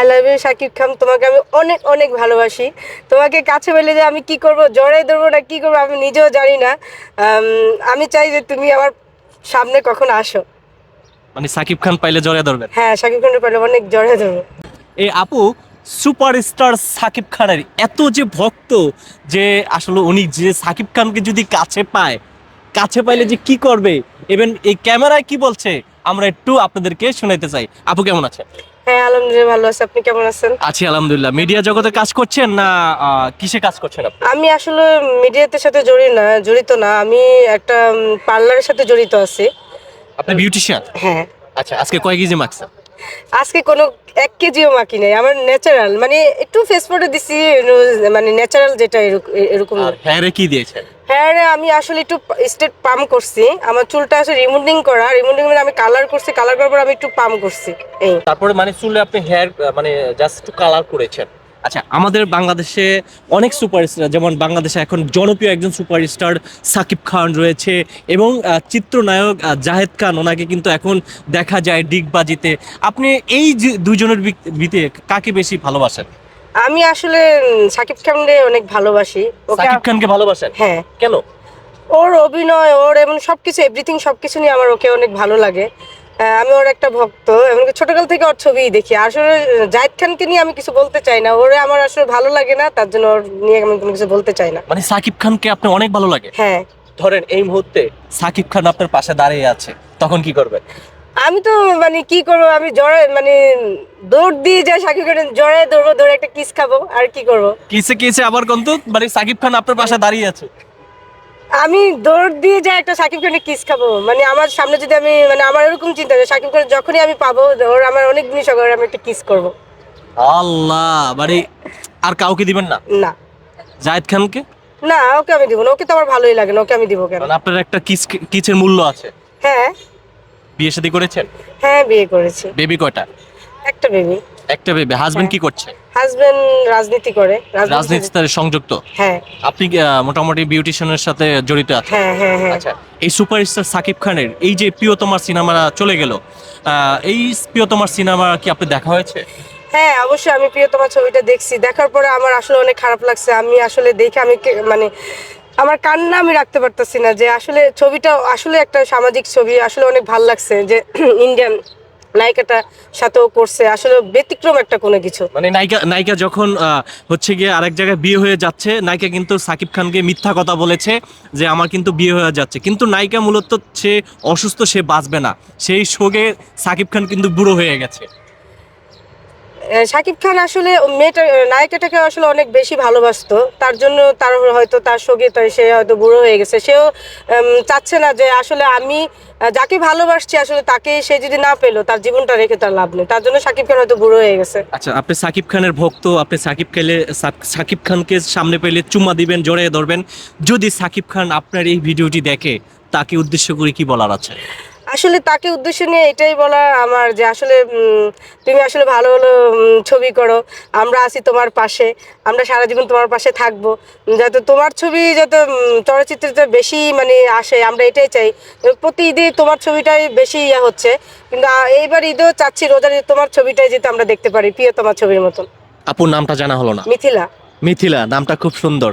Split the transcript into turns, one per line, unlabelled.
I love you Shakib Khan তোমাকে আমি অনেক অনেক ভালোবাসি। তোমাকে কাছে পেলে যে আমি কি করব জড়াই ধরবো না কি করব আমি নিজেও জানি না। আমি চাই যে তুমি আমার সামনে কখন আসো।
মানে সাকিব খান পাইলে জড়িয়ে ধরবেন?
হ্যাঁ শাকিব খানের পেলে অনেক জড়াই ধরবো।
এই আপু সুপারস্টার সাকিব খানের এত যে ভক্ত যে আসলে উনি যে সাকিব খানকে যদি কাছে পায় কাছে পাইলে যে কি করবে? ইভেন এই ক্যামেরায় কি বলছে আমরা একটু আপনাদেরকে শোনাইতে চাই। আপু কেমন আছেন?
হ্যাঁ আলহামদুলিল্লাহ ভালো আছি। আপনি কেমন আছেন?
আছি আলহামদুলিল্লাহ। মিডিয়া জগতে কাজ করছেন না আহ, কিসে কাজ করছেন আপনি?
আমি আসলে মিডিয়াতে সাথে জড়িত না জড়িত না। আমি একটা পার্লারের সাথে জড়িত আছি।
আপনি বিউটিশিয়ান?
হ্যাঁ।
আচ্ছা আজকে কয় কেজি মাখছেন?
আজকে কোনো এক কেজিও মাকি নাই আমার ন্যাচারাল মানে একটু ফেস ফটো দিছি মানে ন্যাচারাল যেটা এরকম।
হ্যাঁ হেয়ারে কি দিয়েছেন?
হ্যাঁ আমি আসলে একটু স্টেট পাম্প করছি আমার চুলটা আসলে রিমুন্ডিং করা রিমুন্ডিং মানে আমি কালার করছি কালার করার পর আমি একটু পাম্প করছি এই।
তারপরে মানে চুলে আপনি হেয়ার মানে জাস্ট একটু কালার করেছেন। আচ্ছা আমাদের বাংলাদেশে অনেক সুপারস্টার যেমন বাংলাদেশে এখন জনপ্রিয় একজন সুপারস্টার সাকিব খান রয়েছে এবং চিত্রনায়ক জাহেদ খান ওনাকে কিন্তু এখন দেখা যায় ডিগবাজিতে। আপনি এই দুজনের ভিত- ভিতরে কাকে বেশি ভালোবাসেন?
আমি আসলে সাকিব খানকে অনেক ভালোবাসি।
সাকিব খানকে ভালোবাসেন?
হ্যাঁ।
কেন?
ওর অভিনয় ওর এমন সবকিছু এভরিথিং সবকিছু নিয়ে আমার ওকে অনেক ভালো লাগে। আমি ওর একটা ভক্ত এমনকি ছোটকাল থেকে ওর ছবি দেখি। আসলে জাহিদ খানকে নিয়ে আমি কিছু বলতে চাই না। ওরে আমার আসলে ভালো লাগে না তার জন্য ওর নিয়ে আমি কোনো কিছু বলতে চাই না।
মানে সাকিব খানকে আপনি অনেক ভালো লাগে।
হ্যাঁ।
ধরেন এই মুহূর্তে সাকিব খান আপনার পাশে দাঁড়িয়ে আছে তখন কি করবেন?
আমি তো মানে কি করব? আমি জড়ে মানে দৌড় দিয়ে যাই সাকিব খানের জড়ে দৌড়বো দৌড়ে একটা কিস খাব আর কি করব?
কিসে কিসে আবার কিন্তু মানে সাকিব খান আপনার পাশে দাঁড়িয়ে আছে।
আমি দৌড় দিয়ে যাই একটা সাকিব খানের কিস খাব। মানে আমার সামনে যদি আমি মানে আমার এরকম চিন্তা যে সাকিব খান যখনই আমি পাবো ওর আমার অনেক জিনিস হবে, আমি একটা কিস করব।
আল্লাহ মানে আর কাউকে দিবেন না?
না।
জাহেদ খানকে?
না ওকে আমি দিব না ওকে তো আমার ভালোই লাগে না ওকে আমি দিব কেন?
মানে আপনার একটা কিস কিসের মূল্য আছে?
হ্যাঁ।
বিয়ে শাদী করেছেন?
হ্যাঁ বিয়ে করেছি।
বেবি কয়টা?
একটা বেবি।
একটা বেবি হাজবেন্ড কি করছে?
হাজবেন্ড রাজনীতি করে
রাজনীতির সাথে সংযুক্ত?
হ্যাঁ।
আপনি মোটামুটি বিউটিশিয়ানের সাথে জড়িত আছেন?
হ্যাঁ হ্যাঁ হ্যাঁ।
আচ্ছা এই সুপারস্টার সাকিব খানের এই যে প্রিয়তমার সিনেমা চলে গেল এই প্রিয়তমার সিনেমা কি আপনি দেখা হয়েছে?
হ্যাঁ অবশ্যই আমি প্রিয়তমা ছবিটা দেখছি। দেখার পরে আমার আসলে অনেক খারাপ লাগছে। আমি আসলে দেখে আমি মানে আমার কান্না আমি রাখতে পারতেছি না যে আসলে ছবিটা আসলে একটা সামাজিক ছবি। আসলে অনেক ভালো লাগছে যে ইন্ডিয়ান নায়িকাটা সাথেও করছে। আসলে ব্যতিক্রম একটা কোনো কিছু।
মানে নায়িকা নায়িকা যখন হচ্ছে গিয়ে আরেক জায়গায় বিয়ে হয়ে যাচ্ছে, নায়িকা কিন্তু সাকিব খানকে মিথ্যা কথা বলেছে যে আমার কিন্তু বিয়ে হয়ে যাচ্ছে। কিন্তু নায়িকা মূলত সে অসুস্থ, সে বাঁচবে না। সেই শোকে সাকিব খান কিন্তু বুড়ো হয়ে গেছে।
শাকিব খান আসলে মেয়েটা নায়িকাটাকে আসলে অনেক বেশি ভালোবাসতো। তার জন্য তার হয়তো তার সঙ্গে তো সে হয়তো বুড়ো হয়ে গেছে। সেও চাচ্ছে না যে আসলে আমি যাকে ভালোবাসছি আসলে তাকে সে যদি না পেল, তার জীবনটা রেখে তার লাভ নেই। তার জন্য শাকিব খান হয়তো বুড়ো হয়ে গেছে।
আচ্ছা আপনি সাকিব খানের ভক্ত, আপনি সাকিব খেলে সাকিব খানকে সামনে পেলে চুমা দিবেন জড়িয়ে ধরবেন। যদি সাকিব খান আপনার এই ভিডিওটি দেখে, তাকে উদ্দেশ্য করে কি বলার আছে?
আসলে তাকে উদ্দেশ্য নিয়ে এটাই বলা আমার যে আসলে তুমি আসলে ভালো ভালো ছবি করো আমরা আছি তোমার পাশে আমরা সারা জীবন তোমার পাশে থাকব। যাতে তোমার ছবি যাতে চলচ্চিত্রে বেশি মানে আসে আমরা এটাই চাই। প্রতি ঈদে তোমার ছবিটাই বেশি ইয়া হচ্ছে কিন্তু এইবার ঈদেও চাচ্ছি রোজার তোমার ছবিটাই যেতে আমরা দেখতে পারি প্রিয় তোমার ছবির মতন।
আপুর নামটা জানা হলো না।
মিথিলা।
মিথিলা নামটা খুব সুন্দর।